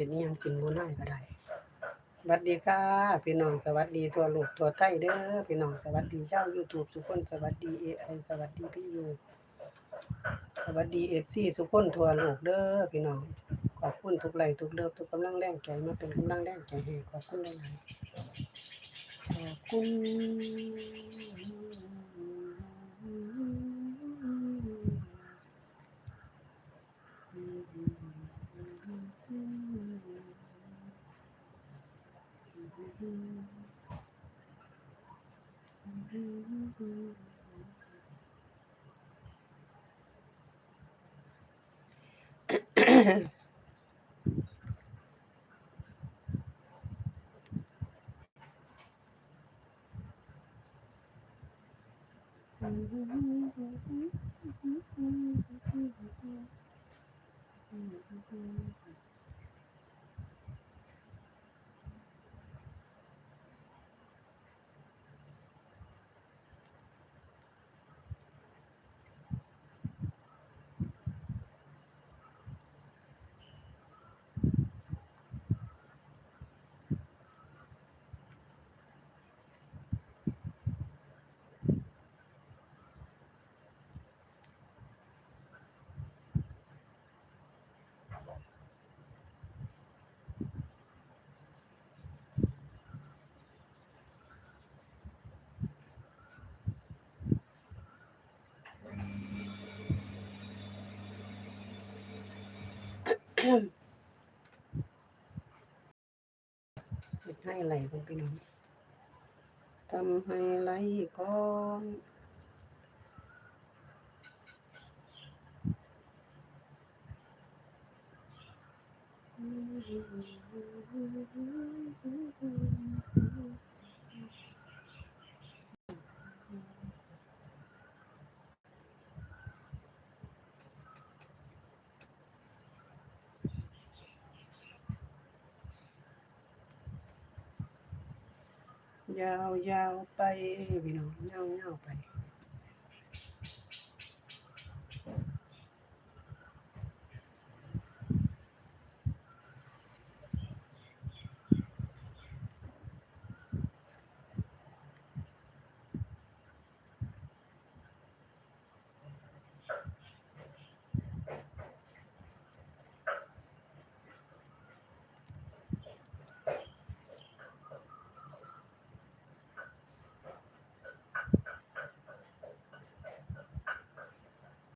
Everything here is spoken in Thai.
เป็นอิหยังกินบ่ได้ก็ได้สวัสดีค่ะ พี่น้องสวัสดีทั่วโลกทั่วไทยเด้อพี่น้องสวัสดีชาว YouTube ทุกคนสวัสดี AI สวัสดีพี่ยูสวัสดี FC ทุกคนทัวโลกเด้อพี่น้องขอบคุณทุกไลค์ทุกเลิฟทุกกำลังแรงใจมาเป็นกำลังแรงใจให้ขอบคุณหลายขอบคุณ Mm-hmm. เฮ็ดให้ไหลเพิ่นพี่น้องทำให้ไหลก่อน ยาวยาวไปพี่น้องยาวยาวไป